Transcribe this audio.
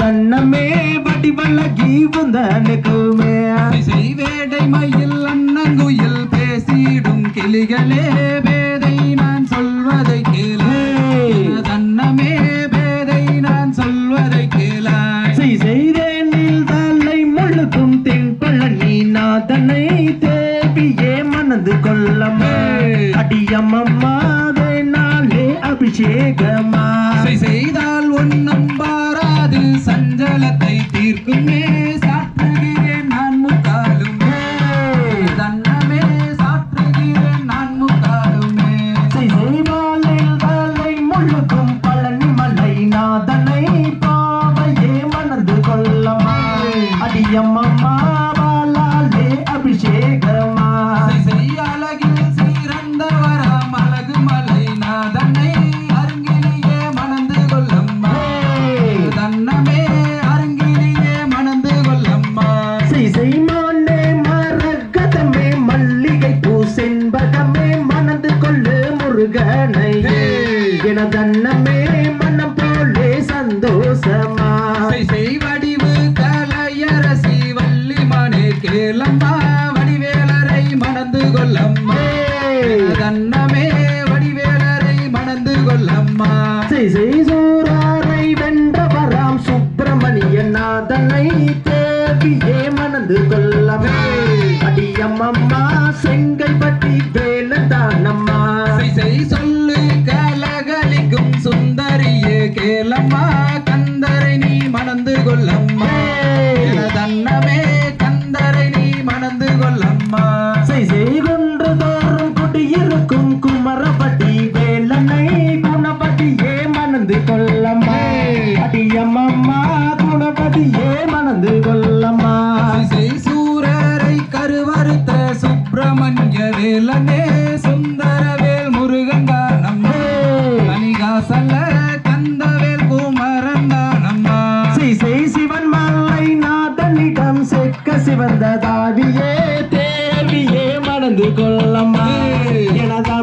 தன்னமே வடிவல்ல கீவந்தனுக்குமே வேடை மயில் அண்ணங்குயில் பேசிடும் கிளிகளே வேதை நான் சொல்வதை கேளு. தன்னமே வேதை நான் சொல்வதை கேளா. செய்தேனில் தலை முழுக்கும் தென்பள்ள நீ நான் தன்னை தேவியே மணந்து கொள்ளமே அடியம்மா நாளே அபிஷேகம். எனதன்னமே மனம் போலே சந்தோஷமா? செய்வடிவு தலையரசி வள்ளி மணி கேளம்பா வடிவேலரை மணந்து கொள்ளம்மா. தன்னமே வடிவேலரை மணந்து கொள்ளம்மா. சூராரை வென்றவராம் சுப்பிரமணியன் நாதனை தேவியே மணந்து கொள்ள செய் சிவன் மல்லை நாதனிடம் செக்க சிவந்த தாவியே தேவியே மணந்து கொள்ளம்மா. எனதா